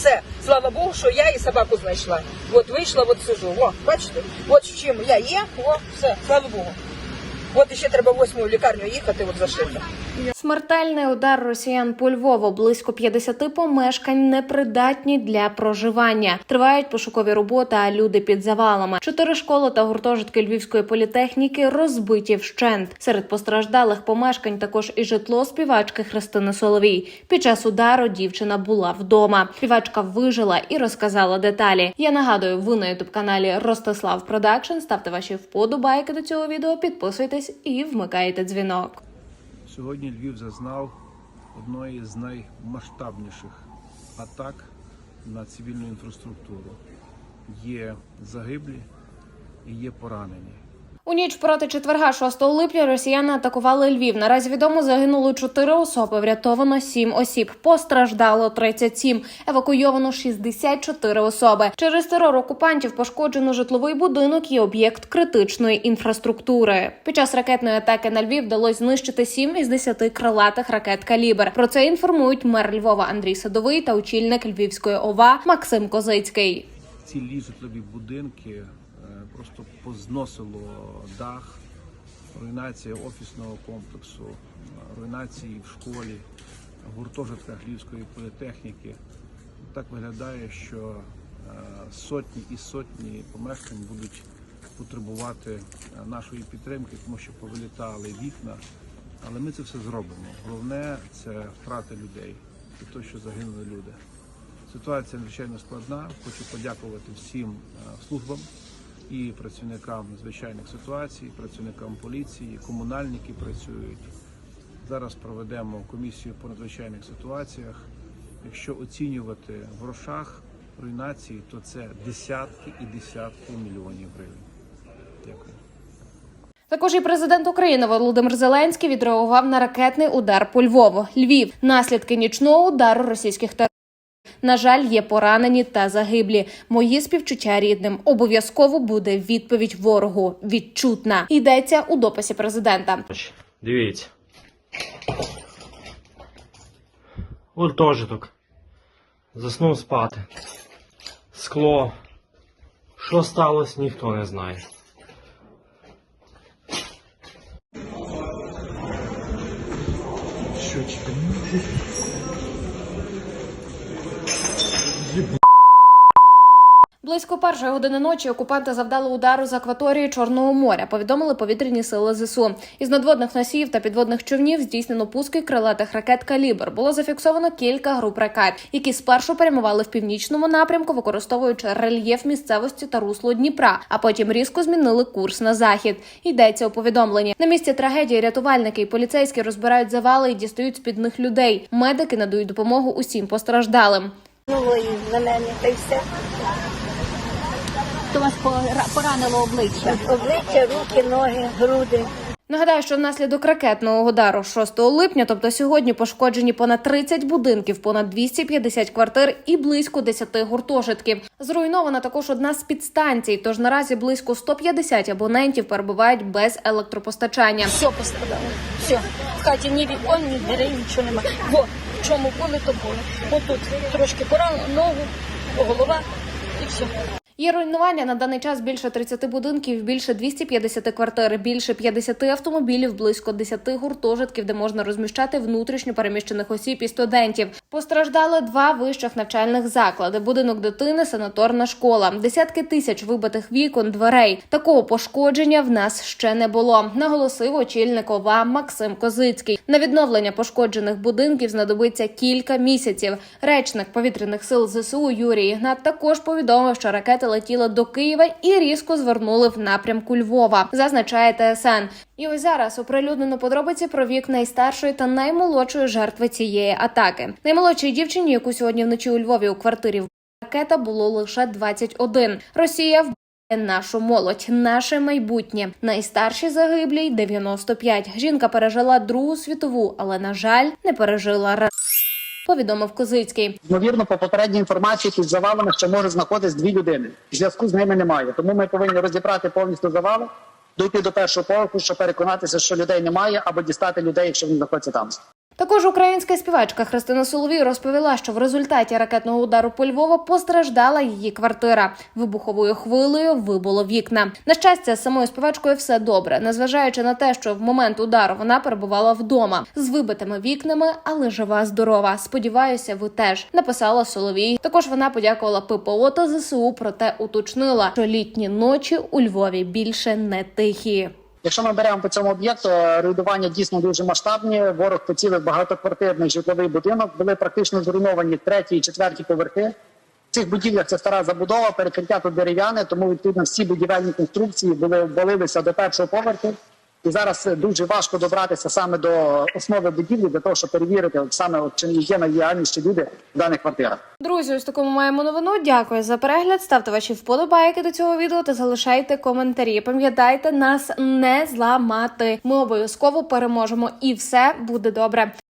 Все, слава Богу, що я і собаку знайшла. От вийшла, от сижу. О, бачите? От в чим я є, о, все, слава Богу. От ще треба восьму лікарню їхати, от зашити. Смертельний удар росіян по Львову. Близько 50 помешкань непридатні для проживання. Тривають пошукові роботи, а люди під завалами. Чотири школи та гуртожитки львівської політехніки розбиті вщент. Серед постраждалих помешкань також і житло співачки Христини Соловій. Під час удару дівчина була вдома. Співачка вижила і розказала деталі. Я нагадую, ви на ютуб каналі Ростислав Продакшн. Ставте ваші вподобайки до цього відео, підписуйтесь і вмикайте дзвінок. Сьогодні Львів зазнав одної з наймасштабніших атак на цивільну інфраструктуру. Є загиблі і є поранені. У ніч проти четверга, 6 липня, росіяни атакували Львів. Наразі відомо загинуло 4 особи, врятовано 7 осіб. Постраждало 37, евакуйовано 64 особи. Через терор окупантів пошкоджено житловий будинок і об'єкт критичної інфраструктури. Під час ракетної атаки на Львів вдалося знищити 7 із 10 крилатих ракет калібр. Про це інформують мер Львова Андрій Садовий та очільник Львівської ОВА Максим Козицький. Цілі житлові будинки просто позносило дах, руйнація офісного комплексу, е, руйнації в школі, гуртожитках Львівської політехніки. Так виглядає, що е, сотні і сотні помешкань будуть потребувати е, нашої підтримки, тому що повилітали вікна. Але ми це все зробимо. Головне це втрати людей і те, що загинули люди. Ситуація надзвичайно складна. Хочу подякувати всім е, службам і працівникам звичайних ситуацій, працівникам поліції, комунальники працюють. Зараз проведемо комісію по надзвичайних ситуаціях. Якщо оцінювати в грошах руйнації, то це десятки і десятки мільйонів гривень. Дякую. Також і президент України Володимир Зеленський відреагував на ракетний удар по Львову. Львів наслідки нічного удару російських терористів. На жаль, є поранені та загиблі. Мої співчуття рідним. Обов'язково буде відповідь ворогу. Відчутна йдеться у дописі президента. Ось, Дивіться. Гуртожиток. Заснув спати. Скло. Що сталося, ніхто не знає. Близько першої години ночі окупанти завдали удару з акваторії Чорного моря. Повідомили повітряні сили ЗСУ. Із надводних носіїв та підводних човнів здійснено пуски крилатих ракет калібр. Було зафіксовано кілька груп ракет, які спершу перемували в північному напрямку, використовуючи рельєф місцевості та русло Дніпра, а потім різко змінили курс на захід. Йдеться у повідомленні. На місці трагедії рятувальники і поліцейські розбирають завали і дістають з під них людей. Медики надають допомогу усім постраждалим. Нової на мене, та й все. То вас пора- поранило обличчя. Обличчя, руки, ноги, груди. Нагадаю, що внаслідок ракетного удару 6 липня, тобто сьогодні, пошкоджені понад 30 будинків, понад 250 квартир і близько 10 гуртожитків. Зруйнована також одна з підстанцій. Тож наразі близько 150 абонентів перебувають без електропостачання. Все пострадало. Все. В хаті ні вікон, ні дверей, нічого немає. Во, в чому були, то були. Отут трошки поранено, ногу, голова і все. Є руйнування на даний час більше 30 будинків, більше 250 квартир, більше 50 автомобілів, близько 10 гуртожитків, де можна розміщати внутрішньо переміщених осіб і студентів. Постраждали два вищих навчальних заклади: будинок дитини, санаторна школа, десятки тисяч вибитих вікон, дверей. Такого пошкодження в нас ще не було. Наголосив очільник ОВА Максим Козицький. На відновлення пошкоджених будинків знадобиться кілька місяців. Речник повітряних сил ЗСУ Юрій Ігнат також повідомив, що ракети летіли до Києва і різко звернули в напрямку Львова. Зазначає ТСН. І ось зараз оприлюднено подробиці про вік найстаршої та наймолодшої жертви цієї атаки. Наймолодшій дівчині, яку сьогодні вночі у Львові у квартирі ракета було лише 21. Росія вбиває нашу молодь, наше майбутнє. Найстарші загиблій 95. Жінка пережила Другу світову, але на жаль, не пережила ра. Повідомив Козицький. Ймовірно, по попередній інформації під завалами ще може знаходитись дві людини. Зв'язку з ними немає. Тому ми повинні розібрати повністю завали, дойти до першого поверху, щоб переконатися, що людей немає, або дістати людей, якщо вони знаходяться там. Також українська співачка Христина Соловій розповіла, що в результаті ракетного удару по Львову постраждала її квартира. Вибуховою хвилею вибуло вікна. На щастя, з самою співачкою все добре, незважаючи на те, що в момент удару вона перебувала вдома з вибитими вікнами, але жива здорова. Сподіваюся, ви теж написала Соловій. Також вона подякувала ППО та ЗСУ, проте уточнила, що літні ночі у Львові більше не тихі. Якщо ми беремо по цьому об'єкту, руйнування дійсно дуже масштабні. Ворог поцілив багатоквартирний житловий будинок, були практично зруйновані треті і четверті поверхи. В цих будівлях це стара забудова, перекриття тут дерев'яне, тому відповідно всі будівельні конструкції були обвалилися до першого поверху. І зараз дуже важко добратися саме до основи будівлі для того, щоб перевірити саме чи є наявність люди в даних квартирах. Друзі, ось такому маємо новину. Дякую за перегляд. Ставте ваші вподобайки до цього відео та залишайте коментарі. Пам'ятайте нас не зламати. Ми обов'язково переможемо, і все буде добре.